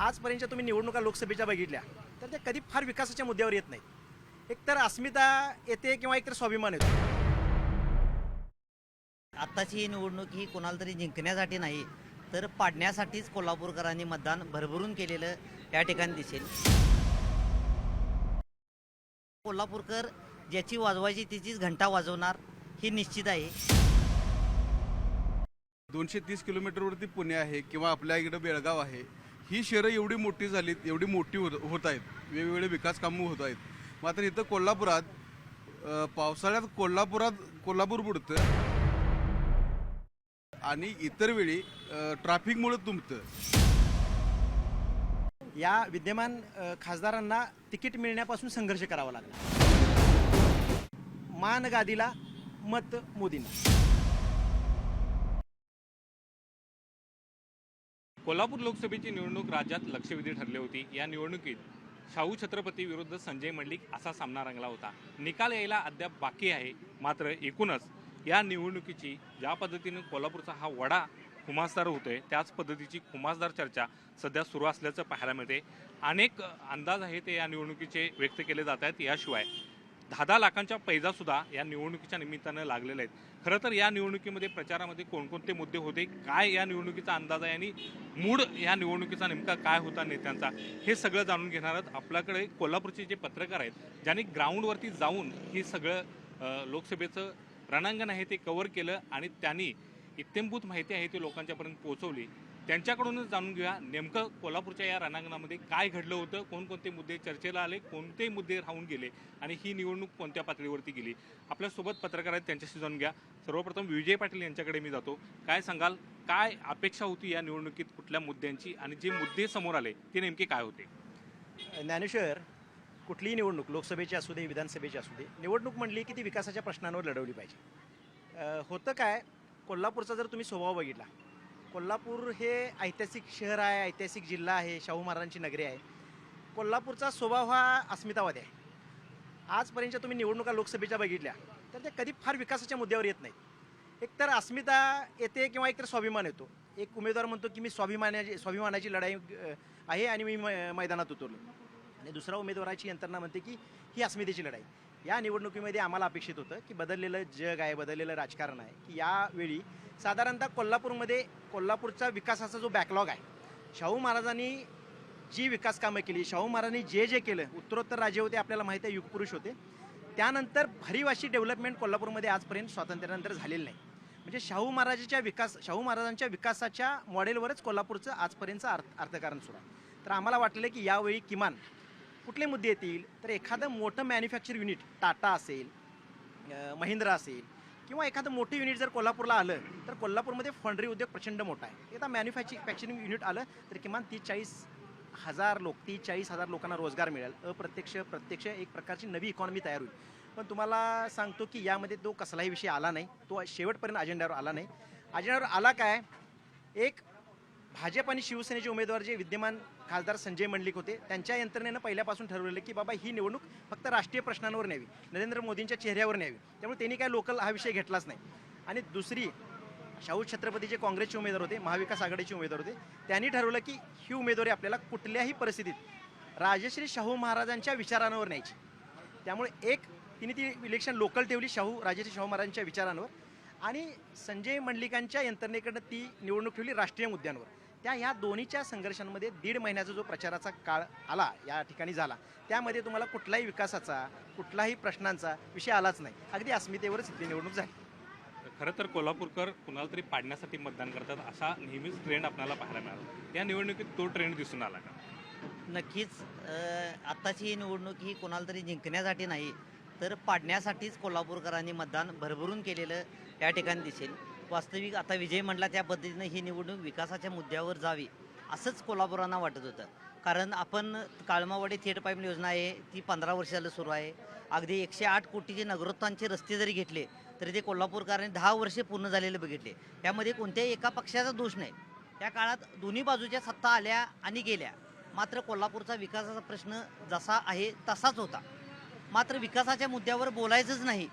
आजपर्यंत तुम्ही निवडणुका लोकसभेच्या बघितल्या तर त्या कधी फार विकासाच्या मुद्द्यावर येत नाहीत. एकतर अस्मिता येते किंवा एकतर स्वाभिमान येतो. आत्ताची ही निवडणूक ही कोणाला तरी जिंकण्यासाठी नाही तर पाडण्यासाठीच कोल्हापूरकरांनी मतदान भरभरून केलेलं या ठिकाणी दिसेल. कोल्हापूरकर ज्याची वाजवायची त्याचीच घंटा वाजवणार हे निश्चित आहे. दोनशे तीस किलोमीटरवरती पुणे आहे किंवा आपल्या इकडं बेळगाव आहे. ही शहरं एवढी मोठी झालीत एवढी मोठी होत होत आहेत वेगवेगळे विकास कामं होत आहेत. मात्र इथं कोल्हापुरात पावसाळ्यात कोल्हापुरात कोल्हापूर बुडतं आणि इतर वेळी ट्रॅफिकमुळे तुंबतं या विद्यमान खासदारांना तिकीट मिळण्यापासून संघर्ष करावा लागला. मान गादीला मत मोदींना. कोल्हापूर लोकसभेची निवडणूक राज्यात लक्षवेधी ठरली होती. या निवडणुकीत शाहू छत्रपती विरुद्ध संजय मंडलिक असा सामना रंगला होता. निकाल यायला अद्याप बाकी आहे मात्र एकूणच या निवडणुकीची ज्या पद्धतीनं कोल्हापूरचा हा वडा खुमासदार होतोय त्याच पद्धतीची खुमासदार चर्चा सध्या सुरू असल्याचं पाहायला मिळते. अनेक अंदाज आहे ते या निवडणुकीचे व्यक्त केले जात आहेत. याशिवाय दहा दहा लाखांच्या पैजा सुद्धा या निवडणुकीच्या निमित्तानं लागलेल्या आहेत. खरं तर या निवडणुकीमध्ये प्रचारामध्ये कोणकोणते मुद्दे होते? काय या निवडणुकीचा अंदाज आहे? आणि मूड या निवडणुकीचा नेमका काय होता नेत्यांचा? हे सगळं जाणून घेणार आहोत. आपल्याकडे कोल्हापूरचे जे पत्रकार आहेत ज्यांनी ग्राउंडवरती जाऊन हे सगळं लोकसभेचं रणांगण आहे ते कव्हर केलं आणि त्यांनी इत्यंभूत माहिती आहे ती लोकांच्यापर्यंत पोहोचवली. त्यांच्याकडूनच जाणून घेऊया नेमकं कोल्हापूरच्या या रणांगणामध्ये काय घडलं होतं कोणकोणते मुद्दे चर्चेला आले कोणते मुद्दे राहून गेले आणि ही निवडणूक कोणत्या पातळीवरती गेली? आपल्यासोबत पत्रकार आहेत त्यांच्याशी जाणून घ्या. सर्वप्रथम विजय पाटील यांच्याकडे मी जातो. काय सांगाल? काय अपेक्षा होती या निवडणुकीत कुठल्या मुद्द्यांची आणि जे मुद्दे समोर आले ते नेमके काय होते? ज्ञानेश्वर कुठलीही निवडणूक लोकसभेची असू दे विधानसभेची असू दे निवडणूक म्हणली की ती विकासाच्या प्रश्नांवर लढवली पाहिजे. होतं काय कोल्हापूरचा जर तुम्ही स्वभाव बघितला कोल्हापूर हे ऐतिहासिक शहर आहे ऐतिहासिक जिल्हा आहे शाहू महाराजांची नगरी आहे. कोल्हापूरचा स्वभाव हा अस्मितावादी आहे. आजपर्यंत तुम्ही निवडणुका लोकसभेच्या बघितल्या तर ते कधी फार विकासाच्या मुद्द्यावर येत नाहीत. एकतर अस्मिता येते किंवा एकतर स्वाभिमान येतो. एक उमेदवार म्हणतो की मी स्वाभिमानाची स्वाभिमानाची लढाई आहे आणि मी मै- मैदानात उतरलो. आणि दुसरा उमेदवाराची यंत्रणा म्हणते की ही अस्मितेची लढाई. या निवडणुकीमध्ये आम्हाला अपेक्षित होतं की बदललेलं जग आहे बदललेलं राजकारण आहे की यावेळी साधारणतः कोल्हापूरमध्ये कोल्हापूरचा विकासाचा जो बॅकलॉग आहे शाहू महाराजांनी जी विकास कामं केली शाहू महाराजांनी जे जे केलं उत्तरोत्तर राजे होते आपल्याला माहिती आहे युगपुरुष होते त्यानंतर भरीवाशी डेव्हलपमेंट कोल्हापूरमध्ये आजपर्यंत स्वातंत्र्यानंतर झालेलं नाही. म्हणजे शाहू महाराजाच्या विकास शाहू महाराजांच्या विकासाच्या मॉडेलवरच कोल्हापूरचं आजपर्यंतचं अर्थ अर्थकारण सुरू आहे. तर आम्हाला वाटलं की यावेळी किमान कुठले मुद्दे येतील? तर एखादं मोठं मॅन्युफॅक्चर युनिट टाटा असेल महिंद्रा असेल किंवा एखादं मोठं युनिट जर कोल्हापूरला आलं तर कोल्हापूरमध्ये फंडरी उद्योग प्रचंड मोठा आहे. एकदा मॅन्युफॅक्चरिंग युनिट आलं तर किमान तीस चाळीस हजार लोक तीस चाळीस हजार लोकांना रोजगार मिळेल. अप्रत्यक्ष प्रत्यक्ष एक प्रकारची नवी इकॉनॉमी तयार होईल. पण तुम्हाला सांगतो की यामध्ये तो कसलाही विषय आला नाही. तो शेवटपर्यंत अजेंड्यावर आला नाही. अजेंड्यावर आला काय? एक भाजप आणि शिवसेनेचे उमेदवार जे विद्यमान खासदार संजय मंडलिक होते. त्यांच्या यंत्रणेनं पहिल्यापासून ठरवलेलं की बाबा ही निवडणूक फक्त राष्ट्रीय प्रश्नांवर न्यावी नरेंद्र मोदींच्या चेहऱ्यावर न्यावी. त्यामुळे त्यांनी काय लोकल हा विषय घेतलाच नाही. आणि दुसरी शाहू छत्रपतीचे काँग्रेसचे उमेदवार होते महाविकास आघाडीचे उमेदवार होते. त्यांनी ठरवलं की ही उमेदवारी आपल्याला कुठल्याही परिस्थितीत राजश्री शाहू महाराजांच्या विचारांवर न्यायची. त्यामुळे एक तिने ती इलेक्शन लोकल ठेवली शाहू राजश्री शाहू महाराजांच्या विचारांवर. आणि संजय मंडलिकांच्या यंत्रणेकडनं ती निवडणूक ठेवली राष्ट्रीय मुद्द्यांवर. त्या ह्या दोन्हीच्या संघर्षांमध्ये दीड महिन्याचा जो प्रचाराचा काळ आला या ठिकाणी झाला त्यामध्ये तुम्हाला कुठलाही विकासाचा कुठलाही प्रश्नांचा विषय आलाच नाही. अगदी अस्मितेवरच इथली निवडणूक झाली. खरं तर कोल्हापूरकर कुणाला तरी पाडण्यासाठी मतदान करतात असा नेहमीच ट्रेंड आपल्याला पाहायला मिळाला. या निवडणुकीत तो ट्रेंड दिसून आला का? नक्कीच आत्ताची ही निवडणूक ही कोणाला तरी जिंकण्यासाठी नाही तर पाडण्यासाठीच कोल्हापूरकरांनी मतदान भरभरून केलेलं या ठिकाणी दिसेल. वास्तविक आता विजय म्हणला त्या पद्धतीनं ही निवडणूक विकासाच्या मुद्द्यावर जावी असंच कोल्हापुरांना वाटत होतं. कारण आपण काळमावाडी थेट पाईप योजना आहे ती पंधरा वर्षाला सुरू आहे. अगदी एकशे आठ कोटीचे नगरोत्थांचे रस्ते जरी घेतले तरी ते कोल्हापूरकरांनी दहा वर्षे पूर्ण झालेले बघितले. त्यामध्ये कोणत्याही एका पक्षाचा दोष नाही. त्या काळात दोन्ही बाजूच्या सत्ता आल्या आणि गेल्या. मात्र कोल्हापूरचा विकासाचा प्रश्न जसा आहे तसाच होता. मात्र विकासाच्या मुद्द्यावर बोलायचंच नाही.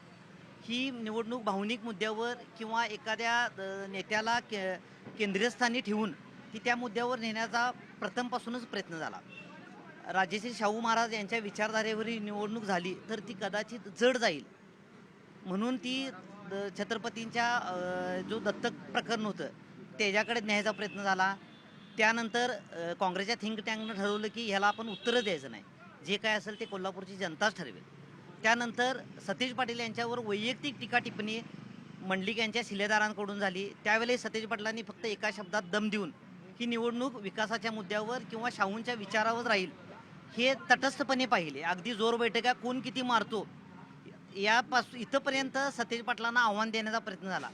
ही निवडणूक भावनिक मुद्द्यावर किंवा एखाद्या नेत्याला के केंद्रीयस्थानी ठेवून ती त्या मुद्द्यावर नेण्याचा प्रथमपासूनच प्रयत्न झाला. राजेश्री शाहू महाराज यांच्या विचारधारेवर ही निवडणूक झाली तर ती कदाचित जड जाईल. म्हणून ती द- छत्रपतींच्या जो दत्तक प्रकरण होतं त्याच्याकडे न्यायचा प्रयत्न झाला. त्यानंतर काँग्रेसच्या थिंक टँकनं ठरवलं की ह्याला आपण उत्तरं द्यायचं नाही. जे काय असेल ते कोल्हापूरची जनताच ठरवेल. त्यानंतर सतीश पाटील यांच्यावर वैयक्तिक टीका टिप्पणी मंडलिक यांच्या शिलेदारांकडून झाली. त्यावेळी सतीश पाटलांनी फक्त एका शब्दात दम देऊन ही निवडणूक विकासाच्या मुद्द्यावर किंवा शाहूंच्या विचारावर राहील हे तटस्थपणे पाहिले. अगदी जोर बैठका कोण किती मारतो यापासून इथंपर्यंत सतेज पाटलांना आव्हान देण्याचा प्रयत्न झाला.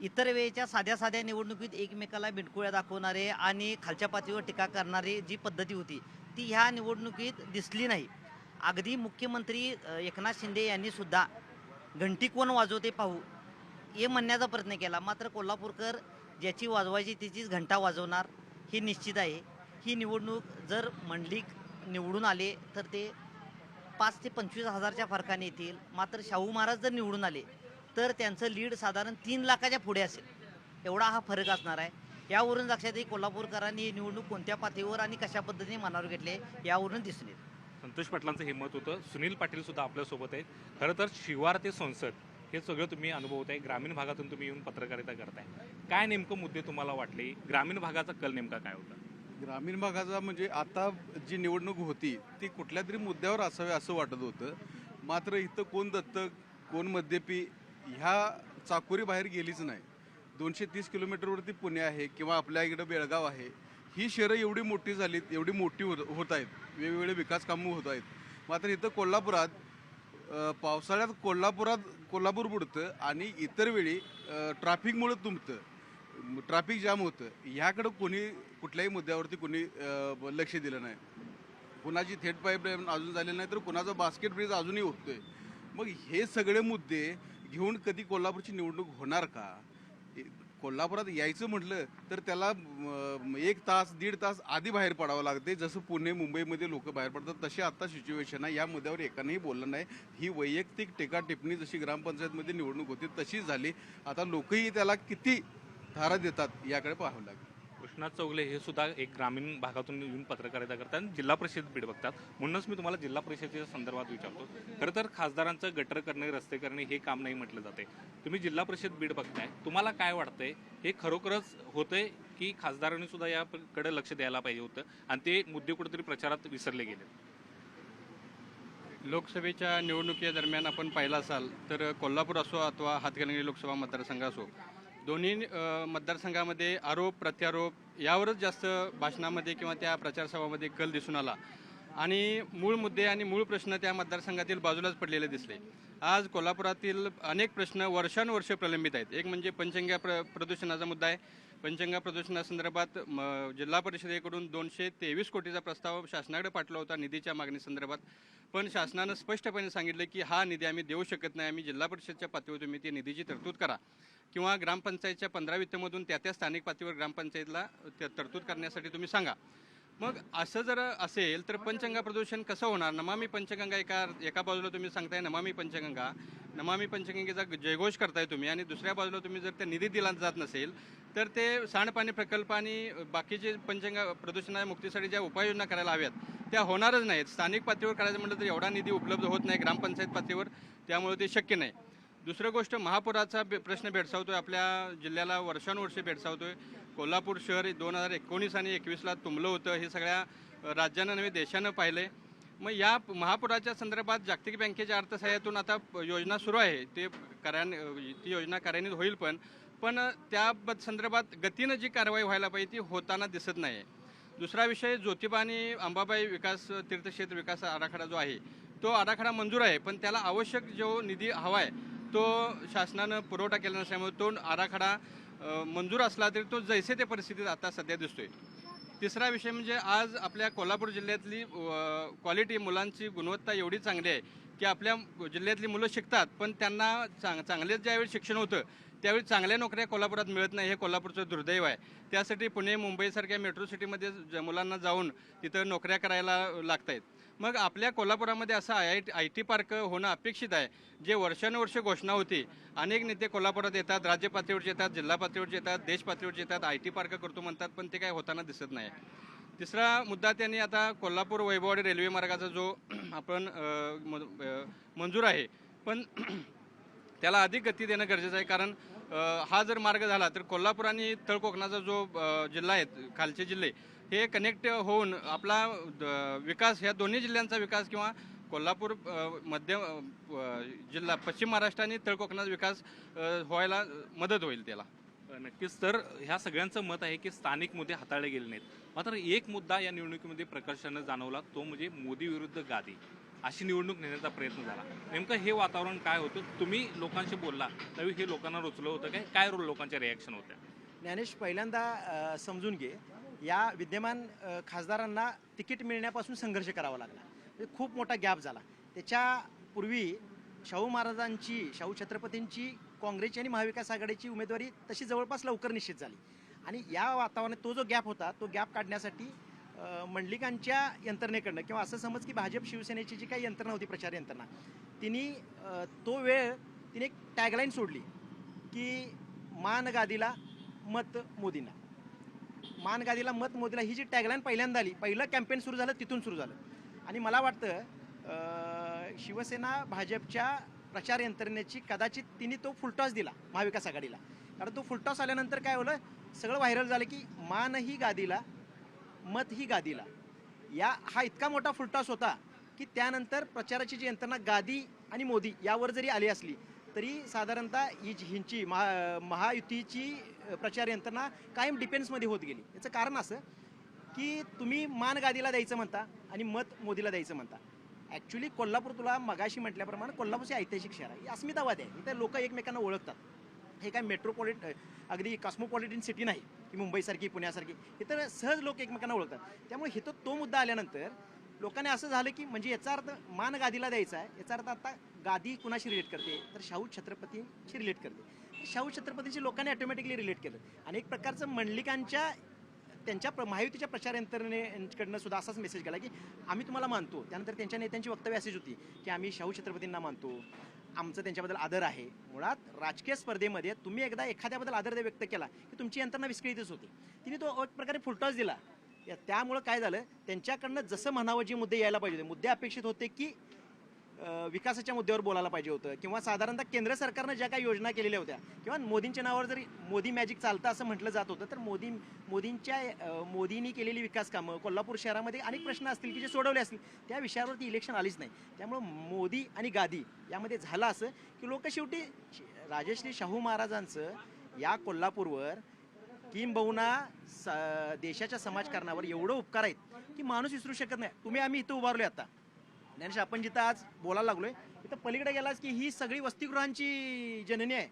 इतर वेळेच्या साध्या साध्या निवडणुकीत एकमेकाला बिंडकुळ्या दाखवणारे आणि खालच्या पातळीवर टीका करणारी जी पद्धती होती ती ह्या निवडणुकीत दिसली नाही. अगदी मुख्यमंत्री एकनाथ शिंदे यांनी सुद्धा घंटी कोण वाजवते पाहू हे म्हणण्याचा प्रयत्न केला. मात्र कोल्हापूरकर ज्याची वाजवायची त्याचीच घंटा वाजवणार हे निश्चित आहे. ही निवडणूक जर मंडलिक निवडून आले तर ते पाच ते पंचवीस हजारच्या फरकाने येतील. मात्र शाहू महाराज जर निवडून आले तर त्यांचं लीड साधारण तीन लाखाच्या पुढे असेल. एवढा हा फरक असणार आहे. यावरून लक्षात येईल कोल्हापूरकरांनी ही निवडणूक कोणत्या पातळीवर आणि कशा पद्धतीने मनावर घेतले यावरून दिसून येईल. संतोष पाटलांचं हे मत होतं. सुनील पाटील सुद्धा आपल्यासोबत आहेत. खरं तर शिवार ते संसद हे सगळं तुम्ही अनुभवत आहे ग्रामीण भागातून तुम्ही येऊन पत्रकारिता करताय. काय नेमकं मुद्दे तुम्हाला वाटले? ग्रामीण भागाचा कल नेमका काय होता? ग्रामीण भागाचा म्हणजे आता जी निवडणूक होती ती कुठल्या तरी मुद्द्यावर असावी असं वाटत होतं. मात्र इथं कोण दत्तक कोण मद्यपी ह्या चाकोरी बाहेर गेलीच नाही. दोनशे तीस किलोमीटरवरती पुणे आहे किंवा आपल्या इकडं बेळगाव आहे. ही शहरं एवढी मोठी झालीत एवढी मोठी होत होत आहेत वेगवेगळे विकास कामं होत आहेत. मात्र इथं कोल्हापुरात पावसाळ्यात कोल्हापुरात कोल्हापूर बुडतं आणि इतर वेळी ट्रॅफिकमुळं तुंबतं. ट्रॅफिक जाम होतं. ह्याकडं कोणी कुठल्याही मुद्द्यावरती कोणी लक्ष दिलं नाही. कुणाची थेट पाईपलाईन अजून झालेली नाही तर कुणाचा बास्केट ब्रिज अजूनही होतोय मग हे सगळे मुद्दे घेऊन कधी कोल्हापूरची निवडणूक होणार का? कोल्हापुरात यायचं म्हटलं तर त्याला एक तास दीड तास आधी बाहेर पडावं लागते. जसं पुणे मुंबईमध्ये लोक बाहेर पडतात तशी आता सिच्युएशन आहे. या मुद्द्यावर एकानेही बोललं नाही. ही वैयक्तिक टीका टिप्पणी जशी ग्रामपंचायतमध्ये निवडणूक होती तशी झाली. आता लोकही त्याला किती धारा देतात याकडे पाहावं लागेल. कृष्णा चौगले हे सुद्धा एक ग्रामीण भागातून येऊन पत्रकारिता करतात. आणि जिल्हा परिषद बीड बघतात. म्हणूनच मी तुम्हाला जिल्हा परिषदेच्या संदर्भात विचारतो. खरं तर खासदारांचं गटर करणे रस्ते करणे हे काम नाही म्हटलं जाते. तुम्ही जिल्हा परिषद बीड बघताय. तुम्हाला काय वाटतंय? हे खरोखरच होतंय की खासदारांनी सुद्धा याकडे लक्ष द्यायला पाहिजे होतं? आणि ते मुद्दे कुठेतरी प्रचारात विसरले गेले लोकसभेच्या निवडणुकीदरम्यान आपण पाहिलं असाल तर कोल्हापूर असो अथवा हातकणंगले लोकसभा मतदारसंघ असो दोन्ही मतदारसंघामध्ये आरोप प्रत्यारोप यावरच जास्त भाषणामध्ये किंवा त्या प्रचारसभामध्ये कल दिसून आला. आणि मूळ मुद्दे आणि मूळ प्रश्न त्या मतदारसंघातील बाजूलाच पडलेले दिसले. आज कोल्हापुरातील अनेक प्रश्न वर्षानुवर्ष प्रलंबित आहेत. एक म्हणजे पंचंग्या प्र प्रदूषणाचा मुद्दा आहे. पंचगंगा प्रदूषणासंदर्भात जिल्हा परिषदेकडून दोनशे तेवीस कोटीचा प्रस्ताव शासनाकडे पाठला होता निधीच्या मागणीसंदर्भात. पण शासनानं स्पष्टपणे सांगितलं की हा निधी आम्ही देऊ शकत नाही. आम्ही जिल्हा परिषदच्या पातळीवर तुम्ही ती निधीची तरतूद करा. किंवा ग्रामपंचायतच्या पंधरा वित्तमधून त्या त्या स्थानिक पातळीवर ग्रामपंचायतला त्या तरतूद करण्यासाठी तुम्ही सांगा. मग असं जर असेल तर पंचगंगा प्रदूषण कसं होणार? नमामी पंचगंगा एका एका बाजूला तुम्ही सांगताय नमामी पंचगंगा. नमामी पंचगंगेचा जयघोष करताय तुम्ही आणि दुसऱ्या बाजूला तुम्ही जर त्या निधी दिला जात नसेल तर ते सांडपाणी प्रकल्प आणि बाकीचे पंचगंगा प्रदूषणा मुक्तीसाठी ज्या उपाययोजना करायला हव्यात त्या होणारच नाहीत. स्थानिक पातळीवर करायचं म्हटलं तर एवढा निधी उपलब्ध होत नाही ग्रामपंचायत पातळीवर त्यामुळे ते शक्य नाही. दुसरं गोष्ट महापुराचा प्रश्न भेडसावतो आहे आपल्या जिल्ह्याला वर्षानुवर्षे आहे कोल्हापूर शहर दोन हजार एकोणीस आणि एकवीसला तुंबलं होतं हे सगळ्या राज्यानं नव्हे देशानं आहे मग या महापुराच्या संदर्भात जागतिक बँकेच्या अर्थसहाय्यातून आता योजना सुरू आहे. ते कार्यान ती योजना कार्यान्वित होईल पण पण त्या संदर्भात गतीनं जी कारवाई व्हायला पाहिजे ती होताना दिसत नाही आहे दुसरा विषय ज्योतिबा आणि अंबाबाई विकास तीर्थक्षेत्र विकास आराखडा जो आहे तो आराखडा मंजूर आहे पण त्याला आवश्यक जो निधी हवा आहे तो शासनानं पुरवठा केला नसल्यामुळे तो आराखडा मंजूर असला तरी तो जैसे ते परिस्थितीत आता सध्या दिसतोय. तिसरा विषय म्हणजे आज आपल्या कोल्हापूर जिल्ह्यातली क्वालिटी मुलांची गुणवत्ता एवढी चांगली आहे की आपल्या जिल्ह्यातली मुलं शिकतात पण त्यांना चांग चांगलेच ज्यावेळी शिक्षण होतं त्यावेळी चांगल्या नोकऱ्या कोल्हापुरात मिळत नाही हे कोल्हापूरचं दुर्दैव आहे. त्यासाठी पुणे मुंबईसारख्या मेट्रो सिटीमध्ये ज- मुलांना जाऊन तिथं नोकऱ्या करायला लागत आहेत. मग आपल्या कोल्हापुरामध्ये असं I I I T park होणं अपेक्षित आहे जे वर्षानुवर्ष घोषणा होती. अनेक नेते कोल्हापुरात येतात राज्य पातळीवरचे येतात जिल्हा पातळीवरचे येतात देश पातळीवरचे येतात आय टी पार्क करतो म्हणतात पण ते काय होताना दिसत नाही. तिसरा मुद्दा त्यांनी आता कोल्हापूर वैभववाडी रेल्वे मार्गाचा जो आपण मंजूर आहे पण त्याला अधिक गती देणं गरजेचं आहे. कारण हा जर मार्ग झाला तर कोल्हापूर आणि तळ कोकणाचा जो जिल्हा आहेत खालचे जिल्हे हे कनेक्ट होऊन आपला द- विकास ह्या दोन्ही जिल्ह्यांचा विकास किंवा कोल्हापूर मध्य जिल्हा पश्चिम महाराष्ट्र आणि तळ कोकणाचा विकास व्हायला मदत होईल त्याला. नक्कीच. तर ह्या सगळ्यांचं मत आहे की स्थानिक मुद्दे हाताळले गेले नाहीत. मात्र एक मुद्दा या निवडणुकीमध्ये प्रकर्षानं जाणवला तो म्हणजे मोदी विरुद्ध गादी. अशी निवडणूक नेण्याचा प्रयत्न झाला. नेमकं हे वातावरण काय होतं? तुम्ही लोकांशी बोलला त्यावेळी हे लोकांना रुचलं होतं काय? काय लोकांच्या रिॲक्शन होत्या? ज्ञानेश पहिल्यांदा समजून घे या विद्यमान खासदारांना तिकीट मिळण्यापासून संघर्ष करावा लागला. म्हणजे खूप मोठा गॅप झाला. त्याच्यापूर्वी शाहू महाराजांची शाहू छत्रपतींची काँग्रेसची आणि महाविकास आघाडीची उमेदवारी तशी जवळपास लवकर निश्चित झाली. आणि या वातावरणात तो जो गॅप होता तो गॅप काढण्यासाठी मंडलिकांच्या यंत्रणेकडनं किंवा असं समज की भाजप शिवसेनेची जी काही यंत्रणा होती प्रचार यंत्रणा तिने तो वेळ तिने एक टॅगलाईन सोडली की मान गादीला मत मोदींना. मान गादीला मत मोदीला ही जी टॅगलाईन पहिल्यांदा आली पहिलं कॅम्पेन सुरू झालं तिथून सुरू झालं. आणि मला वाटतं शिवसेना भाजपच्या प्रचार यंत्रणेची कदाचित तिने तो फुलटॉस दिला महाविकास आघाडीला. कारण तो फुलटॉस आल्यानंतर काय होलं? सगळं व्हायरल झालं की मान ही गादीला मत ही गादीला. या हा इतका मोठा फुलटॉस होता की त्यानंतर प्रचाराची जी यंत्रणा गादी आणि मोदी यावर जरी आली असली तरी साधारणतः ही हिंची महा महायुतीची प्रचार यंत्रणा कायम डिफेन्समध्ये होत गेली. याचं कारण असं की तुम्ही मान गादीला द्यायचं म्हणता आणि मत मोदीला द्यायचं म्हणता. ॲक्च्युली कोल्हापूर तुला मगाशी म्हटल्याप्रमाणे कोल्हापूरचे ऐतिहासिक शहर आहे. अस्मितावाद आहे. इथे लोक एकमेकांना ओळखतात. हे काय मेट्रोपॉलिट अगदी कॉस्मोपॉलिटन सिटी नाही की मुंबईसारखी पुण्यासारखी. इथं सहज लोक एकमेकांना ओळखतात. त्यामुळे इथं तो मुद्दा आल्यानंतर लोकांनी असं झालं की म्हणजे याचा अर्थ मान गादीला द्यायचा आहे. याचा अर्थ आता गादी कुणाशी रिलेट करते? तर शाहू छत्रपतींशी रिलेट करते. शाहू छत्रपतींशी लोकांनी ऑटोमॅटिकली रिलेट केलं. आणि एक प्रकारचं मंडलिकांच्या त्यांच्या प्र- महायुतीच्या प्रचार यंत्रणेकडनं सुद्धा असाच मेसेज गेला की आम्ही तुम्हाला मानतो. त्यानंतर त्यांच्या नेत्यांची वक्तव्य अशीच होती की आम्ही शाहू छत्रपतींना मानतो. आमचं त्यांच्याबद्दल आदर आहे. मुळात राजकीय स्पर्धेमध्ये तुम्ही एकदा एखाद्याबद्दल आदर व्यक्त केला की तुमची यंत्रणा विस्कळीतच होती. तिने तो एक प्रकारे फुलटॉस दिला. या- त्यामुळं काय झालं? त्यांच्याकडनं जसं म्हणावं जे मुद्दे यायला पाहिजे होते मुद्दे अपेक्षित होते की विकासाच्या मुद्द्यावर बोलायला पाहिजे होतं. किंवा साधारणतः केंद्र सरकारनं ज्या काही योजना केलेल्या होत्या किंवा मोदींच्या नावावर जरी मोदी मॅजिक चालतं असं म्हटलं जात होतं तर मोदी मोदींच्या मोदींनी केलेली विकास कामं कोल्हापूर शहरामध्ये अनेक प्रश्न असतील की जे सोडवले असतील त्या विषयावरती इलेक्शन आलीच नाही. त्यामुळं मोदी आणि गादी यामध्ये झालं असं की लोक शेवटी राजश्री शाहू महाराजांचं या कोल्हापूरवर किंबहुना स देशाच्या समाजकारणावर एवढं उपकार आहेत की माणूस विसरू शकत नाही. तुम्ही आम्ही इथं उभारलो आता. ज्ञानेश आपण जिथं आज बोलायला लागलोय तिथं पलीकडे गेलास की ही सगळी वसतिगृहांची जननी आहे.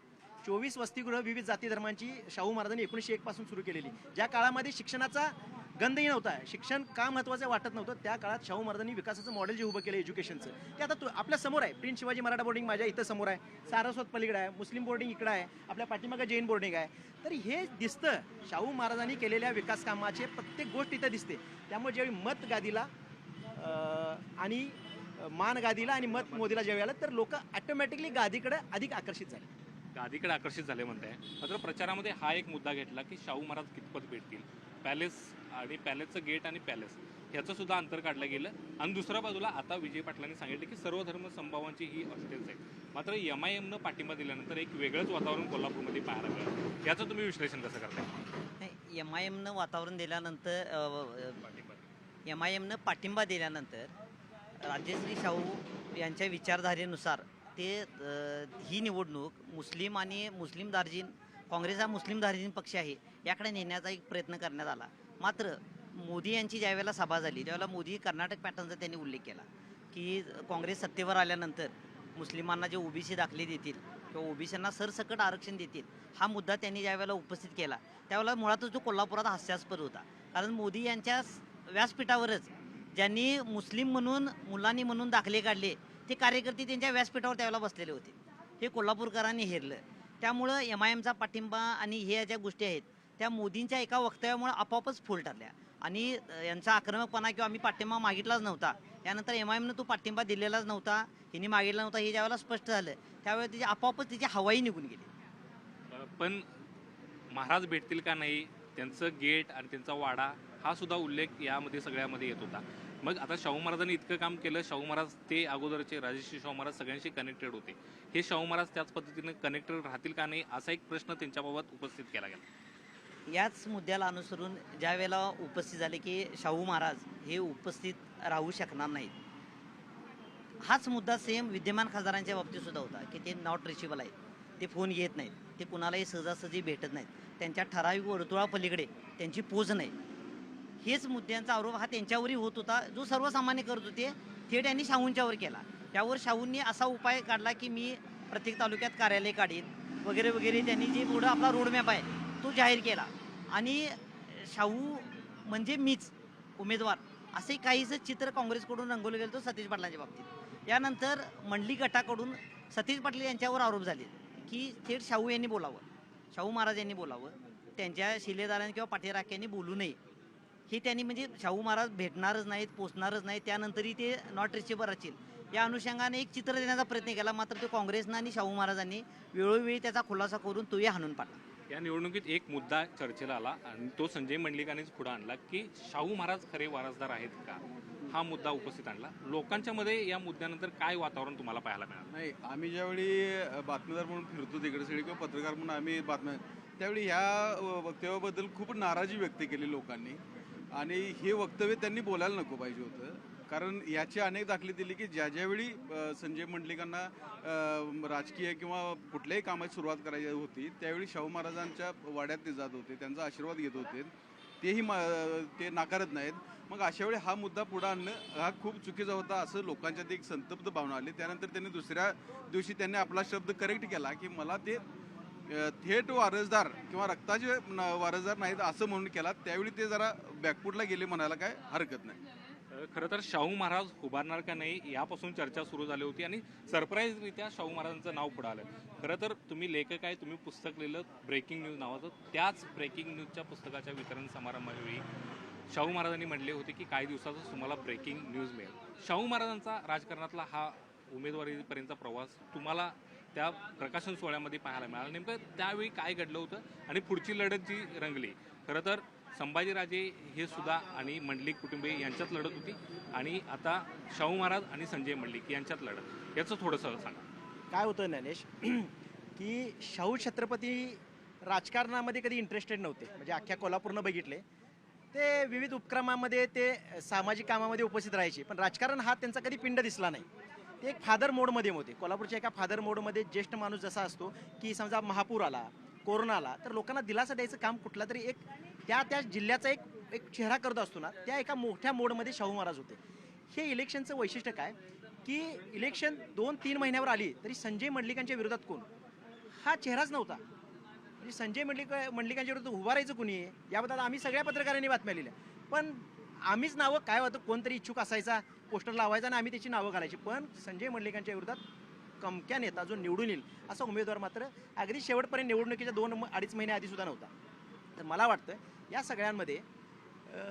चोवीस वसतिगृह विविध जाती धर्मांची शाहू महाराजांनी एकोणीसशे एक पासून सुरू केलेली. ज्या काळामध्ये शिक्षणाचा गंधही नव्हता शिक्षण का महत्वाचं वाटत नव्हतं त्या काळात शाहू महाराजांनी विकासाचं मॉडेल जे उभं केलं एज्युकेशनचं ते आता तू आपल्यासमोर आहे. प्रिन्स शिवाजी मराठा बोर्डिंग माझ्या इथं समोर आहे. सारस्वत पलीकडे आहे. मुस्लिम बोर्डिंग इकडं आहे. आपल्या पाठीमागं जैन बोर्डिंग आहे. तर हे दिसतं शाहू महाराजांनी केलेल्या विकास कामाचे प्रत्येक गोष्ट इथं दिसते. त्यामुळे ज्यावेळी मत गादीला आणि मान गादीला आणि मत मोदीला ज्यावेळी आलं तर लोक ऑटोमॅटिकली गादीकडे अधिक आकर्षित झाले. गादीकडे आकर्षित झाले म्हणताय. मात्र प्रचारामध्ये हा एक मुद्दा घेतला की शाहू महाराज कितपत भेटतील? पॅलेस आणि पॅलेसचं गेट आणि पॅलेस ह्याचं सुद्धा अंतर काढलं गेलं. आणि दुसऱ्या बाजूला आता विजय पाटलांनी सांगितलं की सर्व धर्म संभावांची ही हॉस्टेल्स आहेत. मात्र एम आय एमनं पाठिंबा दिल्यानंतर एक वेगळंच वातावरण कोल्हापूरमध्ये पाहायला मिळालं. याचं तुम्ही विश्लेषण कसं करताय? एम आय एमनं वातावरण दिल्यानंतर एम आय एमनं पाठिंबा दिल्यानंतर राजेश्री शाहू यांच्या विचारधारेनुसार ते ही निवडणूक मुस्लिम आणि मुस्लिम दार्जिन काँग्रेस हा मुस्लिम दार्जिन पक्ष आहे याकडे नेण्याचा एक प्रयत्न करण्यात आला. मात्र मोदी यांची ज्यावेळेला सभा झाली त्यावेळेला मोदी कर्नाटक पॅटर्नचा त्यांनी उल्लेख केला की काँग्रेस सत्तेवर आल्यानंतर मुस्लिमांना जे ओबीसी दाखले देतील किंवा ओबीसींना सरसकट आरक्षण देतील हा मुद्दा त्यांनी ज्यावेळेला उपस्थित केला त्यावेळेला मुळातच तो कोल्हापुरात हास्यास्पद होता. कारण मोदी यांच्या व्यासपीठावरच ज्यांनी मुस्लिम म्हणून मुलांनी म्हणून दाखले काढले ते कार्यकर्ते त्यांच्या व्यासपीठावर त्यावेळेला बसलेले होते. हे कोल्हापूरकरांनी हेरलं. त्यामुळं एम आय एमचा पाठिंबा आणि हे ज्या गोष्टी आहेत त्या मोदींच्या एका वक्तव्यामुळे आपोआपच फुल ठरल्या. आणि यांचा आक्रमकपणा किंवा आम्ही पाठिंबा मागितलाच नव्हता. त्यानंतर एम आय एमनं तो पाठिंबा दिलेलाच नव्हता हिने मागितला नव्हता हे ज्यावेळेला स्पष्ट झालं त्यावेळेला तिची आपोआपच तिची हवाई निघून गेली. पण महाराज भेटतील का नाही त्यांचं गेट आणि त्यांचा वाडा हा सुद्धा उल्लेख यामध्ये सगळ्यामध्ये येत होता. मग आता शाहू महाराजांनी इतकं काम केलं. शाहू महाराज ते अगोदरचे राजेश्री शाहू महाराज सगळ्यांशी कनेक्टेड होते. हे शाहू महाराज त्याच पद्धतीने कनेक्टेड राहतील का नाही असा एक प्रश्न त्यांच्याबाबत उपस्थित केला गेला. याच मुद्द्याला अनुसरून ज्या वेळेला उपस्थित झाले की शाहू महाराज हे उपस्थित राहू शकणार नाहीत. हाच मुद्दा सेम विद्यमान खासदारांच्या बाबतीत सुद्धा होता की ते नॉट रिचेबल आहेत. ते फोन घेत नाहीत. ते कुणालाही सहजासहजी भेटत नाहीत. त्यांच्या ठराविक वर्तुळापलीकडे त्यांची पोज नाही. हेच मुद्द्यांचा आरोप हा त्यांच्यावरही होत होता. जो सर्वसामान्य करत होते थेट यांनी शाहूंच्यावर केला. त्यावर शाहूंनी असा उपाय काढला की मी प्रत्येक तालुक्यात कार्यालय काढीन वगैरे वगैरे त्यांनी जे पुढं आपला रोडमॅप आहे तो जाहीर केला. आणि शाहू म्हणजे मीच उमेदवार असे काहीसं चित्र काँग्रेसकडून रंगवलं गेलं होतं सतीश पाटलांच्या बाबतीत. यानंतर मंडली गटाकडून सतीश पाटील यांच्यावर आरोप झाले की थेट शाहू यांनी बोलावं. शाहू महाराज यांनी बोलावं. त्यांच्या शिलेदारांनी किंवा पाठीराख्यांनी बोलू नये. हे त्यांनी म्हणजे शाहू महाराज भेटणारच नाहीत पोचणारच नाहीत त्यानंतरही ते नॉट रिचेबल असतील या अनुषंगाने एक चित्र देण्याचा प्रयत्न केला मात्र ते काँग्रेसनं आणि शाहू महाराजांनी वेळोवेळी त्याचा खुलासा करून तोही हाणून पाडला. या निवडणुकीत एक मुद्दा चर्चेला आला आणि तो संजय मंडलिकांनीच पुढे आणला की शाहू महाराज खरे वारसदार आहेत का? हा मुद्दा उपस्थित आणला. लोकांच्या मध्ये या मुद्द्यानंतर काय वातावरण तुम्हाला पाहायला मिळालं? नाही आम्ही ज्यावेळी बातमीदार म्हणून फिरतो तिकडे सगळी किंवा पत्रकार म्हणून आम्ही बातम्या त्यावेळी ह्या वक्तव्याबद्दल खूप नाराजी व्यक्त केली लोकांनी. आणि हे वक्तव्य त्यांनी बोलायला नको पाहिजे होतं. कारण याची अनेक दाखले दिली की ज्या ज्यावेळी संजय मंडलिकांना राजकीय किंवा कुठल्याही कामाची सुरुवात करायची होती त्यावेळी शाहू महाराजांच्या वाड्यात ते जात होते त्यांचा आशीर्वाद घेत होते. तेही मा- ते नाकारत नाहीत. मग अशा वेळी हा मुद्दा पुढे आणणं हा खूप चुकीचा होता असं लोकांच्यात एक संतप्त भावना आली. त्यानंतर त्यांनी दुसऱ्या दिवशी त्यांनी आपला शब्द करेक्ट केला की मला ते थेट वारसदार किंवा रक्ताचे वारसदार नाहीत असं म्हणून केला त्यावेळी ते जरा बॅकफूटला गेले म्हणायला काय हरकत नाही. खरं तर शाहू महाराज उभारणार का नाही यापासून चर्चा सुरू झाली होती आणि सरप्राईजरित्या शाहू महाराजांचं नाव पुढे आलं खरं तर तुम्ही लेखक आहे तुम्ही पुस्तक लिहिलं ब्रेकिंग न्यूज नावाचं त्याच ब्रेकिंग न्यूजच्या पुस्तकाच्या वितरण समारंभावेळी शाहू महाराजांनी म्हणले होते की काही दिवसातच तुम्हाला ब्रेकिंग न्यूज मिळेल. शाहू महाराजांचा राजकारणातला हा उमेदवारीपर्यंतचा प्रवास तुम्हाला त्या प्रकाशन सोहळ्यामध्ये पाहायला मिळालं. नेमकं त्यावेळी काय घडलं होतं आणि पुढची लढत जी रंगली खरं तर संभाजीराजे हे सुद्धा आणि मंडलिक कुटुंबे यांच्यात लढत होती आणि आता शाहू महाराज आणि संजय मंडलिक यांच्यात लढत. याचं थोडंसं सांगा. काय होतं ज्ञानेश की शाहू छत्रपती राजकारणामध्ये कधी इंटरेस्टेड नव्हते. म्हणजे अख्ख्या कोल्हापूरनं बघितले. ते विविध उपक्रमामध्ये ते सामाजिक कामामध्ये उपस्थित राहायचे. पण राजकारण हा त्यांचा कधी पिंड दिसला नाही. ते एक फादर मोडमध्ये होते. कोल्हापूरच्या एका फादर मोडमध्ये ज्येष्ठ माणूस जसा असतो की समजा महापूर आला कोरोना आला तर लोकांना दिलासा द्यायचं काम कुठला तरी एक त्या त्या जिल्ह्याचा एक एक चेहरा करत असतो ना त्या एका मोठ्या मोडमध्ये शाहू महाराज होते. हे इलेक्शनचं वैशिष्ट्य काय? की इलेक्शन दोन तीन महिन्यावर आली तरी संजय मंडलिकांच्या विरोधात कोण? हा चेहराच नव्हता. म्हणजे संजय मंडलिक मंडलिकांच्या विरुद्ध उभा राहायचं कुणी आहे? याबद्दल आम्ही सगळ्या पत्रकारांनी बातम्या लिहिल्या. पण आम्हीच नावं काय होतं कोणतरी इच्छुक असायचा? पोस्टर लावायचा आणि आम्ही त्याची नावं घालायची. पण संजय मंडलिकांच्या विरोधात कमक्या नेता जो निवडून येईल असा उमेदवार मात्र अगदी शेवटपर्यंत निवडणुकीच्या दोन अडीच महिने आधी सुद्धा नव्हता. तर मला वाटतं या सगळ्यांमध्ये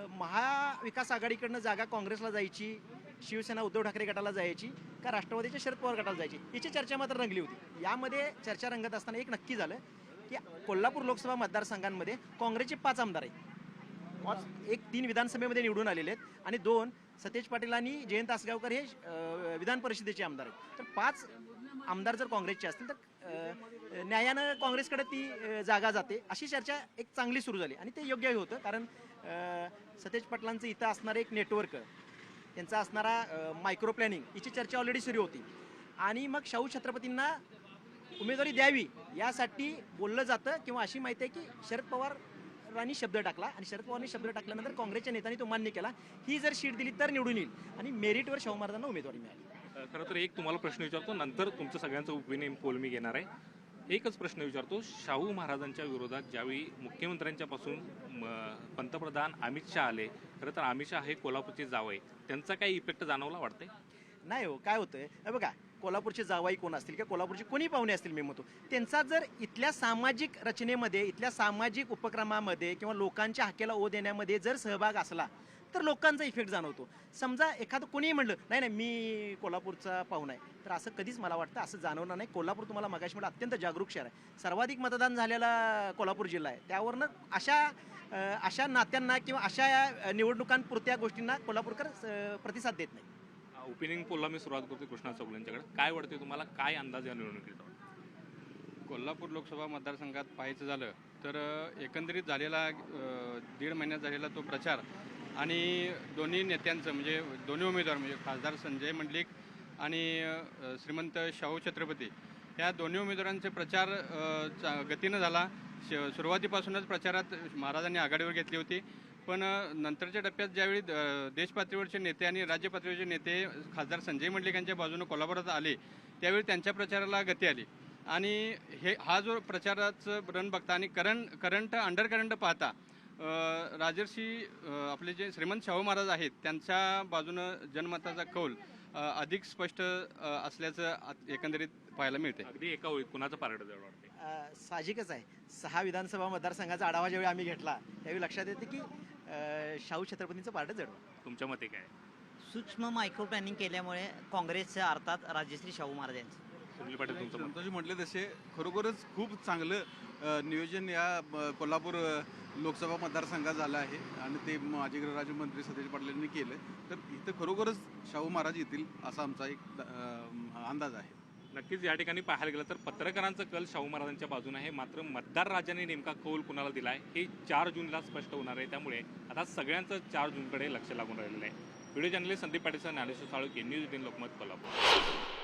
महाविकास आघाडीकडनं जागा काँग्रेसला जायची शिवसेना उद्धव ठाकरे गटाला जायची का राष्ट्रवादीच्या शरद पवार गटाला जायची याची चर्चा मात्र रंगली होती. यामध्ये चर्चा रंगत असताना एक नक्की झालं की कोल्हापूर लोकसभा मतदारसंघांमध्ये काँग्रेसचे पाच आमदार आहेत. एक तीन विधानसभेमध्ये निवडून आलेले आहेत आणि दोन सतेज पाटील आणि जयंत आसगावकर हे विधान परिषदेचे आमदार आहेत. तर पाच आमदार जर काँग्रेसचे असतील तर न्यायानं काँग्रेसकडे ती जागा जाते. अशी चर्चा एक चांगली सुरू झाली आणि ते योग्यही होतं कारण सतेज पाटलांचं इथं असणारं एक नेटवर्क त्यांचा असणारा मायक्रो प्लॅनिंग याची चर्चा ऑलरेडी सुरू होती. आणि मग शाहू छत्रपतींना उमेदवारी द्यावी यासाठी बोललं जातं किंवा अशी माहिती आहे की शरद पवार पवारांनी शब्द टाकला आणि शरद पवारांनी शब्द टाकल्यानंतर काँग्रेसच्या नेत्यांनी तो मान्य केला. ही जर शीट दिली तर निवडून येईल. आणि मेरिटवर शाहू महाराजांना उमेदवारी मिळाली. खरं तर एक तुम्हाला प्रश्न विचारतो. नंतर तुमचं सगळ्यांचं ओपिनियन पोल मी घेणार आहे. एकच प्रश्न विचारतो. शाहू महाराजांच्या विरोधात ज्यावेळी मुख्यमंत्र्यांच्या पासून म, पंतप्रधान अमित शहा आले खरं तर अमित शहा हे कोल्हापूरचे जावं आहे त्यांचा काही इफेक्ट जाणवला वाटतंय? नाही हो काय होतंय? बघा कोल्हापूरचे जावाई कोण असतील किंवा कोल्हापूरचे कोणी पाहुणे असतील मी म्हणतो त्यांचा जर इथल्या सामाजिक रचनेमध्ये इथल्या सामाजिक उपक्रमामध्ये किंवा लोकांच्या हाकेला ओ देण्यामध्ये जर सहभाग असला तर लोकांचा इफेक्ट जाणवतो. समजा एखादं कोणीही म्हणलं नाही नाही मी कोल्हापूरचा पाहुणा आहे. तर असं कधीच मला वाटतं असं जाणवणार नाही. कोल्हापूर तुम्हाला मगाशी म्हणलं अत्यंत जागरूक शहर आहे. सर्वाधिक मतदान झालेला कोल्हापूर जिल्हा आहे. त्यावरनं अशा अशा नात्यांना किंवा अशा निवडणुकांपुरत्या गोष्टींना कोल्हापूरकर प्रतिसाद देत नाही ओपिनिंग पोलला मी सुरुवात करतो कृष्णा चौगुलेंच्याकडे. काय वाटते तुम्हाला? काय अंदाज या निवडणुकीचा कोल्हापूर लोकसभा मतदारसंघात पाहायचं झालं तर एकंदरीत झालेला दीड महिन्यात झालेला तो प्रचार आणि दोन्ही नेत्यांचं म्हणजे दोन्ही उमेदवार म्हणजे खासदार संजय मंडलिक आणि श्रीमंत शाहू छत्रपती ह्या दोन्ही उमेदवारांचे प्रचार चा- गतीनं झाला. श- सुरुवातीपासूनच प्रचारात महाराजांनी आघाडीवर घेतली होती. पण नंतरच्या टप्प्यात ज्यावेळी देशपातळीवरचे नेते आणि राज्य पातळीवरचे नेते खासदार संजय मंडलिक यांच्या बाजूने कोल्हापुरात आले त्यावेळी त्यांच्या प्रचाराला गती आली. आणि हे हा जो प्रचाराचं रन बघता आणि करंट करंट अंडर करंट पाहता राजर्षी आपले जे श्रीमंत शाहू महाराज आहेत त्यांच्या बाजूनं जनमताचा कौल अधिक स्पष्ट असल्याचं एकंदरीत पाहायला मिळते अगदी एका ओळीत कुणाचं पारड साहजिकच आहे. सहा विधानसभा मतदारसंघाचा आढावा ज्यावेळी आम्ही घेतला त्यावेळी लक्षात येते की अ, शाहू छत्रपतींचं पार्ट जडवं तुमच्या मते काय? सूक्ष्म मायक्रो प्लॅनिंग केल्यामुळे काँग्रेसचे अर्थात राजश्री शाहू महाराज यांचे. सुनील पाटील तुमचं मत? संतोषजी म्हटले तसे खरोखरच खूप चांगलं अ, नियोजन या अ, कोल्हापूर अ, लोकसभा मतदारसंघात झालं आहे आणि ते माजी गृहराज्यमंत्री सतेज पाटील यांनी केलं. तर इथं खरोखरच शाहू महाराज येतील असा आमचा एक अ, अंदाज आहे. नक्कीच या ठिकाणी पाहायला गेलं तर पत्रकारांचं कल शाहू महाराजांच्या बाजूने आहे. मात्र मतदार राजाने नेमका कौल कुणाला दिलाय हे चार जूनला स्पष्ट होणार आहे. त्यामुळे आता सगळ्यांचं चार जूनकडे लक्ष लागून राहिलेलं आहे. Video journalist Sandeep Patil Dnyaneshwar Saluke news eighteen Lokmat Kolhapur.